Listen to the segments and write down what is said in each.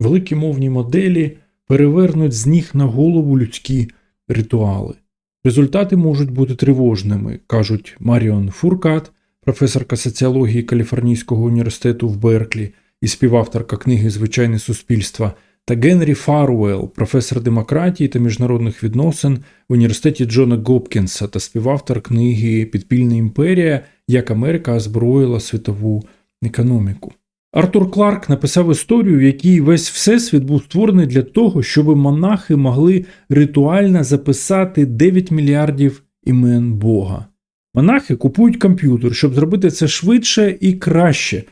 Великі мовні моделі перевернуть з ніг на голову людські ритуали. Результати можуть бути тривожними, кажуть Маріон Фуркат, професорка соціології Каліфорнійського університету в Берклі і співавторка книги Звичайне суспільство, та Генрі Фаруелл, професор демократії та міжнародних відносин в університеті Джона Гопкінса та співавтор книги Підпільна імперія, як Америка озброїла світову економіку. Артур Кларк написав історію, в якій весь всесвіт був створений для того, щоб монахи могли ритуально записати 9 мільярдів імен Бога. Монахи купують комп'ютер, щоб зробити це швидше і краще,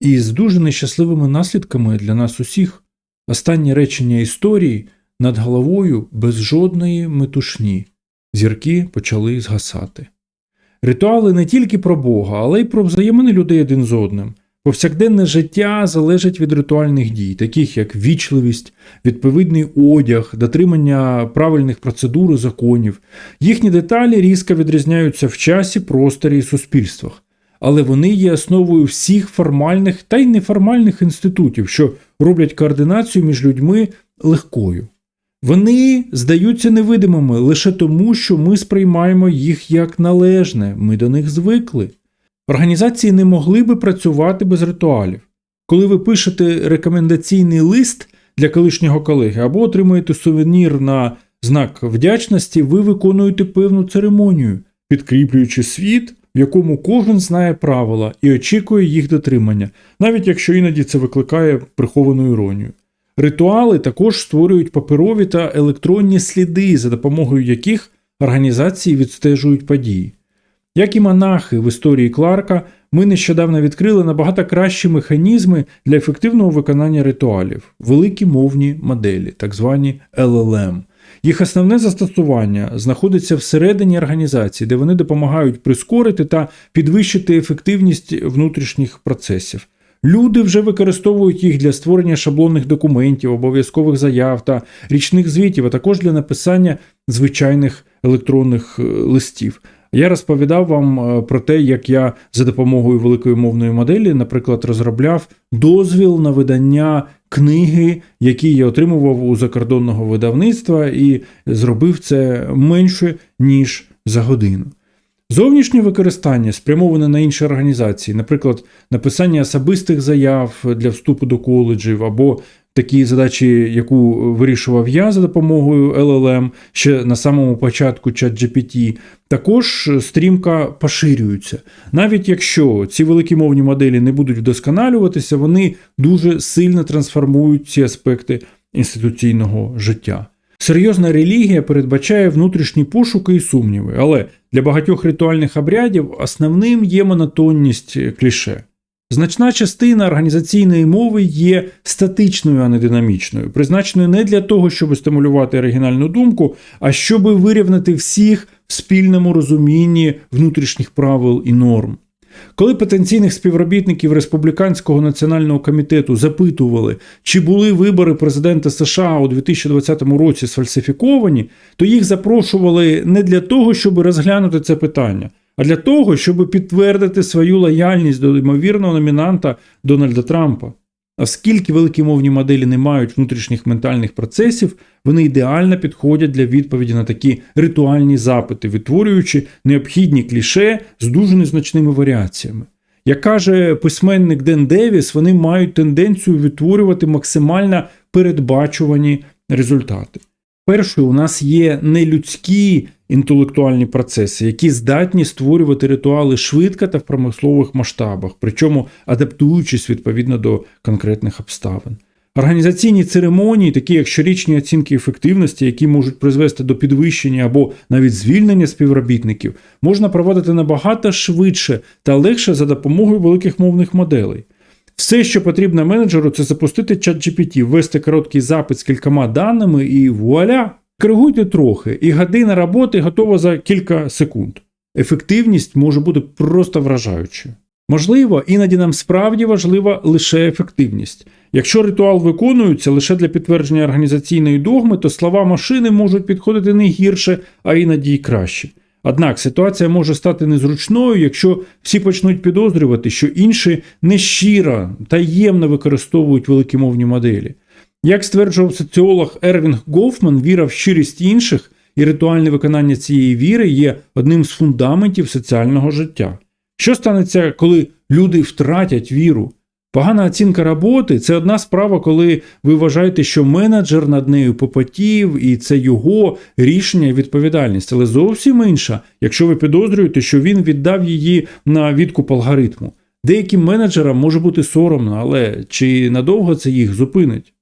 і з дуже нещасливими наслідками для нас усіх. Останнє речення історії над головою без жодної метушні. Зірки почали згасати. Ритуали не тільки про Бога, але й про взаємини людей один з одним. Повсякденне життя залежить від ритуальних дій, таких як вічливість, відповідний одяг, дотримання правильних процедур і законів. Їхні деталі різко відрізняються в часі, просторі і суспільствах, але вони є основою всіх формальних та й неформальних інститутів, що роблять координацію між людьми легкою. Вони здаються невидимими лише тому, що ми сприймаємо їх як належне, ми до них звикли. Організації не могли би працювати без ритуалів. Коли ви пишете рекомендаційний лист для колишнього колеги або отримуєте сувенір на знак вдячності, ви виконуєте певну церемонію, підкріплюючи світ, в якому кожен знає правила і очікує їх дотримання, навіть якщо іноді це викликає приховану іронію. Ритуали також створюють паперові та електронні сліди, за допомогою яких організації відстежують події. Як і монахи в історії Кларка, ми нещодавно відкрили набагато кращі механізми для ефективного виконання ритуалів великі мовні моделі, так звані LLM. Їх основне застосування знаходиться всередині організації, де вони допомагають прискорити та підвищити ефективність внутрішніх процесів. Люди вже використовують їх для створення шаблонних документів, обов'язкових заяв та річних звітів, а також для написання звичайних електронних е, листів. Я розповідав вам е, про те, як я за допомогою великої мовної моделі, наприклад, розробляв дозвіл на видання книги, які я отримував у закордонного видавництва, і зробив це менше ніж за годину. Зовнішнє використання спрямоване на інші організації, наприклад, написання особистих заяв для вступу до коледжів або такі задачі, яку вирішував я за допомогою LLM ще на самому початку ChatGPT, також стрімко поширюються. Навіть якщо ці великі мовні моделі не будуть вдосконалюватися, вони дуже сильно трансформують ці аспекти інституційного життя. Серйозна релігія передбачає внутрішні пошуки і сумніви, але для багатьох ритуальних обрядів основним є монотонність кліше. Значна частина організаційної мови є статичною, а не динамічною, призначеною не для того, щоб стимулювати оригінальну думку, а щоб вирівняти всіх в спільному розумінні внутрішніх правил і норм. Коли потенційних співробітників Республіканського національного комітету запитували, чи були вибори президента США у 2020 році сфальсифіковані, то їх запрошували не для того, щоб розглянути це питання, а для того, щоб підтвердити свою лояльність до ймовірного номінанта Дональда Трампа. Оскільки великі мовні моделі не мають внутрішніх ментальних процесів, вони ідеально підходять для відповіді на такі ритуальні запити, відтворюючи необхідні кліше з дуже незначними варіаціями. Як каже письменник Ден Девіс, вони мають тенденцію відтворювати максимально передбачувані результати. Першою, у нас є нелюдські інтелектуальні процеси, які здатні створювати ритуали швидко та в промислових масштабах, причому адаптуючись відповідно до конкретних обставин. Організаційні церемонії, такі як щорічні оцінки ефективності, які можуть призвести до підвищення або навіть звільнення співробітників, можна проводити набагато швидше та легше за допомогою великих мовних моделей. Все, що потрібно менеджеру, це запустити чат GPT, ввести короткий запит з кількома даними і вуаля! Коригуйте трохи, і година роботи готова за кілька секунд. Ефективність може бути просто вражаючою. Можливо, іноді нам справді важлива лише ефективність. Якщо ритуал виконується лише для підтвердження організаційної догми, то слова машини можуть підходити не гірше, а іноді й краще. Однак ситуація може стати незручною, якщо всі почнуть підозрювати, що інші нещиро, таємно використовують великі мовні моделі. Як стверджував соціолог Ервінг Гофман, віра в щирість інших і ритуальне виконання цієї віри є одним з фундаментів соціального життя. Що станеться, коли люди втратять віру? Погана оцінка роботи це одна справа, коли ви вважаєте, що менеджер над нею попотів, і це його рішення і відповідальність. Але зовсім інша, якщо ви підозрюєте, що він віддав її на відкуп алгоритму. Деяким менеджерам може бути соромно, але чи надовго це їх зупинить?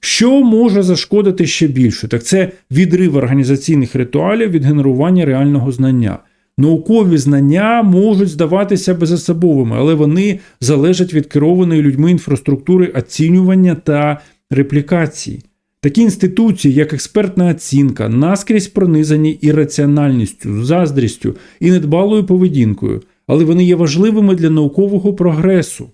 Що може зашкодити ще більше? Так це відрив організаційних ритуалів від генерування реального знання. Наукові знання можуть здаватися безособовими, але вони залежать від керованої людьми інфраструктури оцінювання та реплікації. Такі інституції, як експертна оцінка, наскрізь пронизані ірраціональністю, заздрістю і недбалою поведінкою, але вони є важливими для наукового прогресу.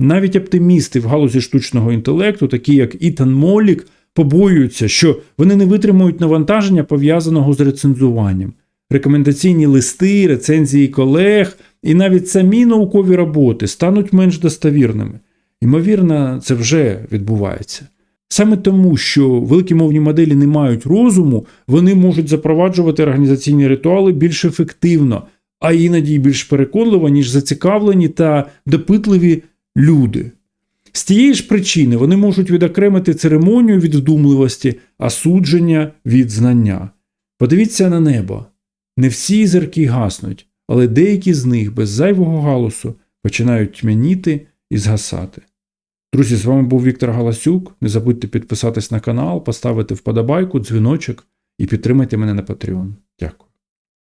Навіть оптимісти в галузі штучного інтелекту, такі як Ітан Молік, побоюються, що вони не витримують навантаження, пов'язаного з рецензуванням. Рекомендаційні листи, рецензії колег і навіть самі наукові роботи стануть менш достовірними. Ймовірно, це вже відбувається. Саме тому, що великі мовні моделі не мають розуму, вони можуть запроваджувати організаційні ритуали більш ефективно, а іноді більш переконливо, ніж зацікавлені та допитливі люди. З тієї ж причини вони можуть відокремити церемонію від вдумливості, а судження від знання. Подивіться на небо. Не всі зірки гаснуть, але деякі з них без зайвого галусу починають тьмяніти і згасати. Друзі, з вами був Віктор Галасюк. Не забудьте підписатись на канал, поставити вподобайку, дзвіночок і підтримайте мене на Patreon. Дякую.